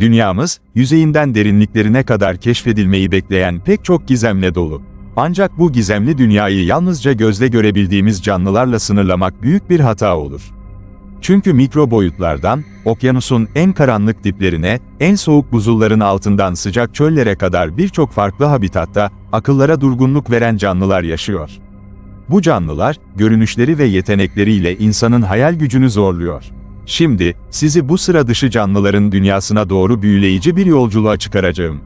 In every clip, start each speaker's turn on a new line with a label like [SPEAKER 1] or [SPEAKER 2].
[SPEAKER 1] Dünyamız, yüzeyinden derinliklerine kadar keşfedilmeyi bekleyen pek çok gizemle dolu. Ancak bu gizemli dünyayı yalnızca gözle görebildiğimiz canlılarla sınırlamak büyük bir hata olur. Çünkü mikro boyutlardan, okyanusun en karanlık diplerine, en soğuk buzulların altından sıcak çöllere kadar birçok farklı habitatta, akıllara durgunluk veren canlılar yaşıyor. Bu canlılar, görünüşleri ve yetenekleriyle insanın hayal gücünü zorluyor. Şimdi, sizi bu sıra dışı canlıların dünyasına doğru büyüleyici bir yolculuğa çıkaracağım.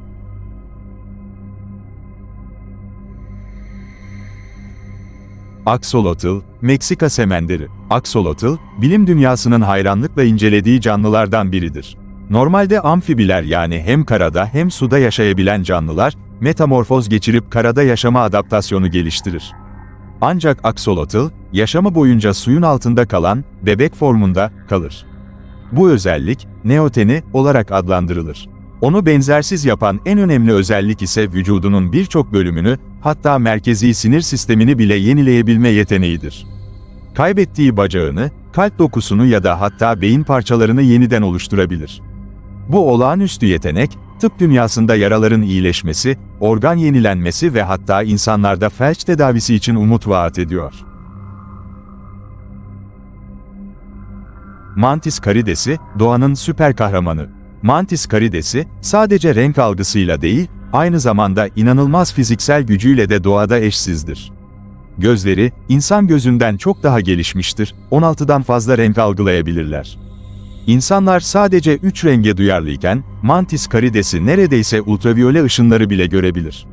[SPEAKER 1] Axolotl, Meksika semenderi. Axolotl, bilim dünyasının hayranlıkla incelediği canlılardan biridir. Normalde amfibiler yani hem karada hem suda yaşayabilen canlılar, metamorfoz geçirip karada yaşama adaptasyonu geliştirir. Ancak aksolotl, yaşamı boyunca suyun altında kalan, bebek formunda kalır. Bu özellik, neoteni olarak adlandırılır. Onu benzersiz yapan en önemli özellik ise vücudunun birçok bölümünü, hatta merkezi sinir sistemini bile yenileyebilme yeteneğidir. Kaybettiği bacağını, kalp dokusunu ya da hatta beyin parçalarını yeniden oluşturabilir. Bu olağanüstü yetenek, tıp dünyasında yaraların iyileşmesi, organ yenilenmesi ve hatta insanlarda felç tedavisi için umut vaat ediyor. Mantis karidesi, doğanın süper kahramanı. Mantis karidesi, sadece renk algısıyla değil, aynı zamanda inanılmaz fiziksel gücüyle de doğada eşsizdir. Gözleri, insan gözünden çok daha gelişmiştir, 16'dan fazla renk algılayabilirler. İnsanlar sadece 3 renge duyarlıyken, mantis karidesi neredeyse ultraviyole ışınları bile görebilir.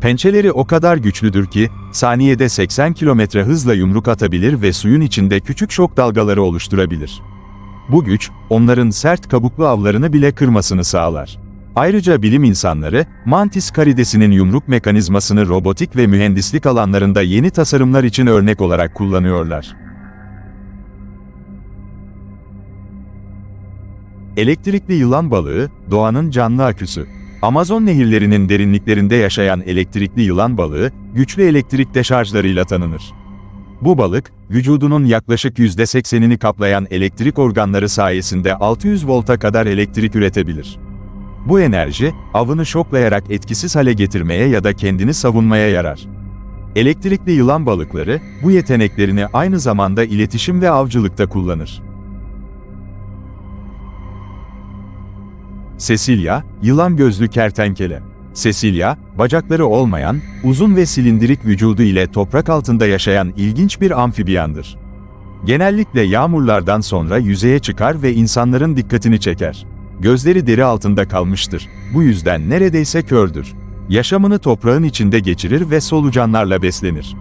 [SPEAKER 1] Pençeleri o kadar güçlüdür ki, saniyede 80 kilometre hızla yumruk atabilir ve suyun içinde küçük şok dalgaları oluşturabilir. Bu güç, onların sert kabuklu avlarını bile kırmasını sağlar. Ayrıca bilim insanları, mantis karidesinin yumruk mekanizmasını robotik ve mühendislik alanlarında yeni tasarımlar için örnek olarak kullanıyorlar. Elektrikli yılan balığı, doğanın canlı aküsü. Amazon nehirlerinin derinliklerinde yaşayan elektrikli yılan balığı, güçlü elektrik deşarjlarıyla tanınır. Bu balık, vücudunun yaklaşık %80'ini kaplayan elektrik organları sayesinde 600 volta kadar elektrik üretebilir. Bu enerji, avını şoklayarak etkisiz hale getirmeye ya da kendini savunmaya yarar. Elektrikli yılan balıkları, bu yeteneklerini aynı zamanda iletişim ve avcılıkta kullanır. Cecilia, yılan gözlü kertenkele. Cecilia, bacakları olmayan, uzun ve silindirik vücudu ile toprak altında yaşayan ilginç bir amfibiyandır. Genellikle yağmurlardan sonra yüzeye çıkar ve insanların dikkatini çeker. Gözleri deri altında kalmıştır. Bu yüzden neredeyse kördür. Yaşamını toprağın içinde geçirir ve solucanlarla beslenir.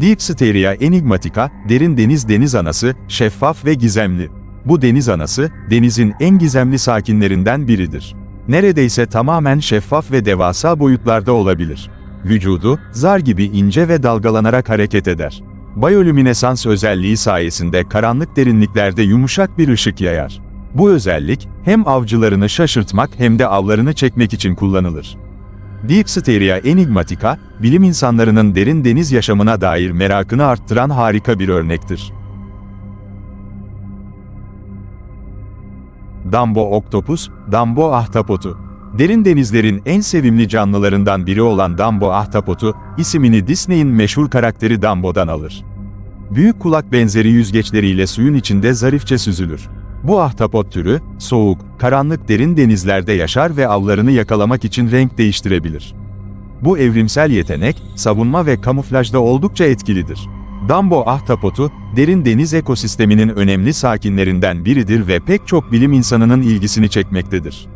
[SPEAKER 1] Dipsteria enigmatica, derin deniz deniz anası, şeffaf ve gizemli. Bu deniz anası, denizin en gizemli sakinlerinden biridir. Neredeyse tamamen şeffaf ve devasa boyutlarda olabilir. Vücudu, zar gibi ince ve dalgalanarak hareket eder. Bayolüminesans özelliği sayesinde karanlık derinliklerde yumuşak bir ışık yayar. Bu özellik, hem avcılarını şaşırtmak hem de avlarını çekmek için kullanılır. Dipsteria enigmatica, bilim insanlarının derin deniz yaşamına dair merakını arttıran harika bir örnektir. Dambo oktopus, Dambo ahtapotu. Derin denizlerin en sevimli canlılarından biri olan Dambo ahtapotu, ismini Disney'in meşhur karakteri Dambo'dan alır. Büyük kulak benzeri yüzgeçleriyle suyun içinde zarifçe süzülür. Bu ahtapot türü, soğuk, karanlık derin denizlerde yaşar ve avlarını yakalamak için renk değiştirebilir. Bu evrimsel yetenek, savunma ve kamuflajda oldukça etkilidir. Dambo ahtapotu, derin deniz ekosisteminin önemli sakinlerinden biridir ve pek çok bilim insanının ilgisini çekmektedir.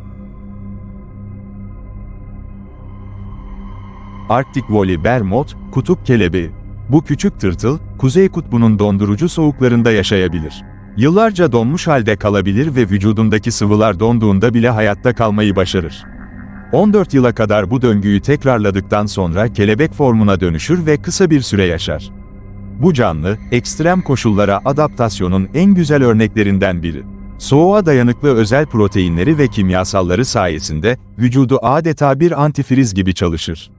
[SPEAKER 1] Arktik Voli Bermot, kutup kelebeği. Bu küçük tırtıl, Kuzey Kutbu'nun dondurucu soğuklarında yaşayabilir. Yıllarca donmuş halde kalabilir ve vücudundaki sıvılar donduğunda bile hayatta kalmayı başarır. 14 yıla kadar bu döngüyü tekrarladıktan sonra kelebek formuna dönüşür ve kısa bir süre yaşar. Bu canlı, ekstrem koşullara adaptasyonun en güzel örneklerinden biri. Soğuğa dayanıklı özel proteinleri ve kimyasalları sayesinde, vücudu adeta bir antifriz gibi çalışır.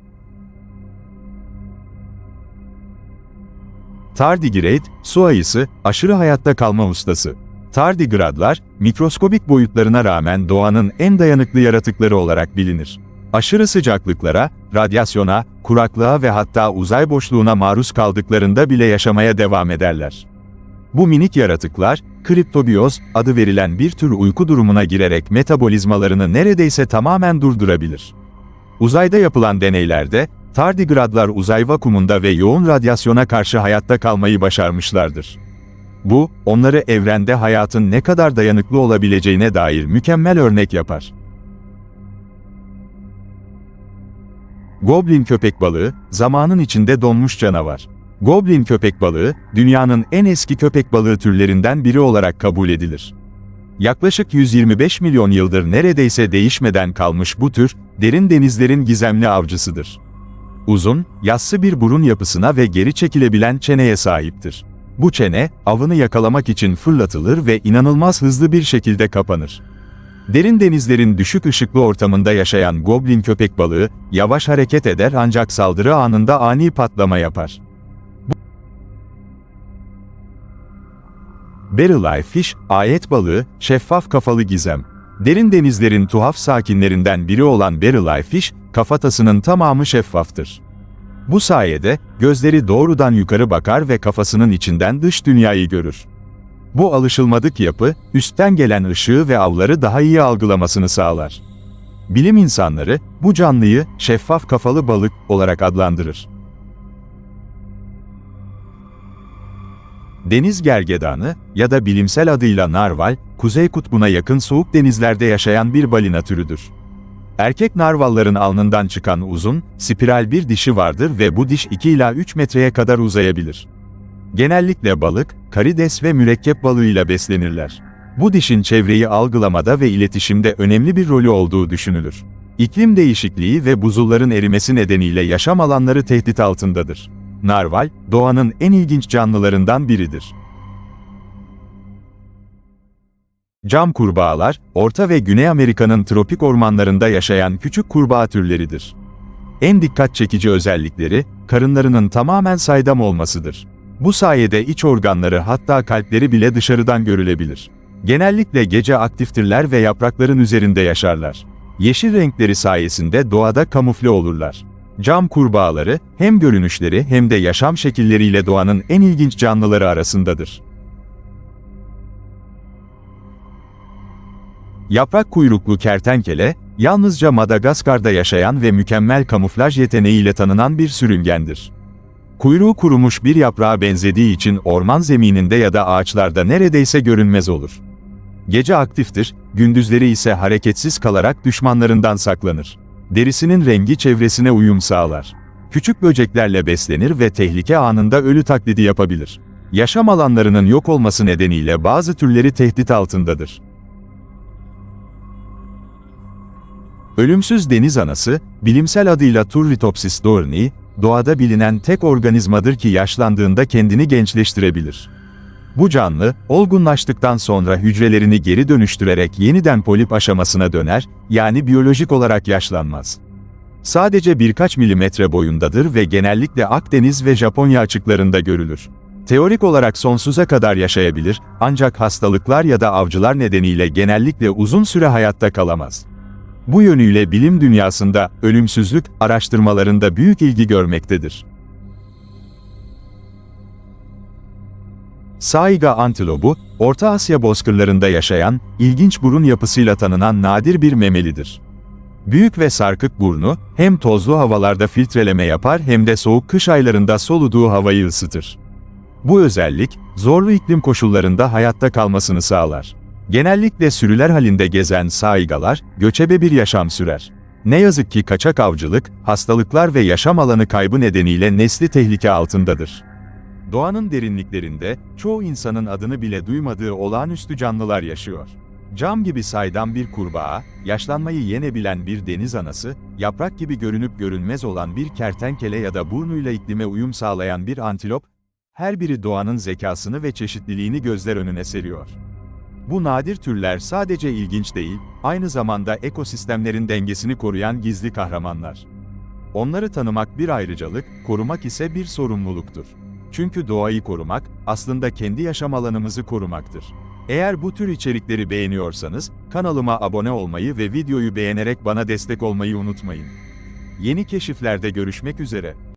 [SPEAKER 1] Tardigrade, su ayısı, aşırı hayatta kalma ustası. Tardigradlar, mikroskobik boyutlarına rağmen doğanın en dayanıklı yaratıkları olarak bilinir. Aşırı sıcaklıklara, radyasyona, kuraklığa ve hatta uzay boşluğuna maruz kaldıklarında bile yaşamaya devam ederler. Bu minik yaratıklar, kriptobiyoz adı verilen bir tür uyku durumuna girerek metabolizmalarını neredeyse tamamen durdurabilir. Uzayda yapılan deneylerde, tardigradlar uzay vakumunda ve yoğun radyasyona karşı hayatta kalmayı başarmışlardır. Bu, onları evrende hayatın ne kadar dayanıklı olabileceğine dair mükemmel örnek yapar. Goblin köpek balığı, zamanın içinde donmuş canavar. Goblin köpek balığı, dünyanın en eski köpek balığı türlerinden biri olarak kabul edilir. Yaklaşık 125 milyon yıldır neredeyse değişmeden kalmış bu tür, derin denizlerin gizemli avcısıdır. Uzun, yassı bir burun yapısına ve geri çekilebilen çeneye sahiptir. Bu çene, avını yakalamak için fırlatılır ve inanılmaz hızlı bir şekilde kapanır. Derin denizlerin düşük ışıklı ortamında yaşayan goblin köpek balığı, yavaş hareket eder ancak saldırı anında ani patlama yapar. Barrel fish, ayet balığı, şeffaf kafalı gizem. Derin denizlerin tuhaf sakinlerinden biri olan barrel fish, kafatasının tamamı şeffaftır. Bu sayede, gözleri doğrudan yukarı bakar ve kafasının içinden dış dünyayı görür. Bu alışılmadık yapı, üstten gelen ışığı ve avları daha iyi algılamasını sağlar. Bilim insanları, bu canlıyı, şeffaf kafalı balık olarak adlandırır. Deniz gergedanı ya da bilimsel adıyla narval, Kuzey Kutbu'na yakın soğuk denizlerde yaşayan bir balina türüdür. Erkek narvalların alnından çıkan uzun, spiral bir dişi vardır ve bu diş 2 ila 3 metreye kadar uzayabilir. Genellikle balık, karides ve mürekkep balığıyla beslenirler. Bu dişin çevreyi algılamada ve iletişimde önemli bir rolü olduğu düşünülür. İklim değişikliği ve buzulların erimesi nedeniyle yaşam alanları tehdit altındadır. Narval, doğanın en ilginç canlılarından biridir. Cam kurbağalar, Orta ve Güney Amerika'nın tropik ormanlarında yaşayan küçük kurbağa türleridir. En dikkat çekici özellikleri, karınlarının tamamen saydam olmasıdır. Bu sayede iç organları hatta kalpleri bile dışarıdan görülebilir. Genellikle gece aktiftirler ve yaprakların üzerinde yaşarlar. Yeşil renkleri sayesinde doğada kamufle olurlar. Cam kurbağaları, hem görünüşleri hem de yaşam şekilleriyle doğanın en ilginç canlıları arasındadır. Yaprak kuyruklu kertenkele, yalnızca Madagaskar'da yaşayan ve mükemmel kamuflaj yeteneğiyle tanınan bir sürüngendir. Kuyruğu kurumuş bir yaprağa benzediği için orman zemininde ya da ağaçlarda neredeyse görünmez olur. Gece aktiftir, gündüzleri ise hareketsiz kalarak düşmanlarından saklanır. Derisinin rengi çevresine uyum sağlar. Küçük böceklerle beslenir ve tehlike anında ölü taklidi yapabilir. Yaşam alanlarının yok olması nedeniyle bazı türleri tehdit altındadır. Ölümsüz deniz anası, bilimsel adıyla Turritopsis dohrni, doğada bilinen tek organizmadır ki yaşlandığında kendini gençleştirebilir. Bu canlı, olgunlaştıktan sonra hücrelerini geri dönüştürerek yeniden polip aşamasına döner, yani biyolojik olarak yaşlanmaz. Sadece birkaç milimetre boyundadır ve genellikle Akdeniz ve Japonya açıklarında görülür. Teorik olarak sonsuza kadar yaşayabilir, ancak hastalıklar ya da avcılar nedeniyle genellikle uzun süre hayatta kalamaz. Bu yönüyle bilim dünyasında ölümsüzlük araştırmalarında büyük ilgi görmektedir. Saiga antilobu, Orta Asya bozkırlarında yaşayan, ilginç burun yapısıyla tanınan nadir bir memelidir. Büyük ve sarkık burnu, hem tozlu havalarda filtreleme yapar hem de soğuk kış aylarında soluduğu havayı ısıtır. Bu özellik, zorlu iklim koşullarında hayatta kalmasını sağlar. Genellikle sürüler halinde gezen saigalar, göçebe bir yaşam sürer. Ne yazık ki kaçak avcılık, hastalıklar ve yaşam alanı kaybı nedeniyle nesli tehlike altındadır. Doğanın derinliklerinde, çoğu insanın adını bile duymadığı olağanüstü canlılar yaşıyor. Cam gibi saydam bir kurbağa, yaşlanmayı yenebilen bir deniz anası, yaprak gibi görünüp görünmez olan bir kertenkele ya da burnuyla iklime uyum sağlayan bir antilop, her biri doğanın zekasını ve çeşitliliğini gözler önüne seriyor. Bu nadir türler sadece ilginç değil, aynı zamanda ekosistemlerin dengesini koruyan gizli kahramanlar. Onları tanımak bir ayrıcalık, korumak ise bir sorumluluktur. Çünkü doğayı korumak, aslında kendi yaşam alanımızı korumaktır. Eğer bu tür içerikleri beğeniyorsanız, kanalıma abone olmayı ve videoyu beğenerek bana destek olmayı unutmayın. Yeni keşiflerde görüşmek üzere.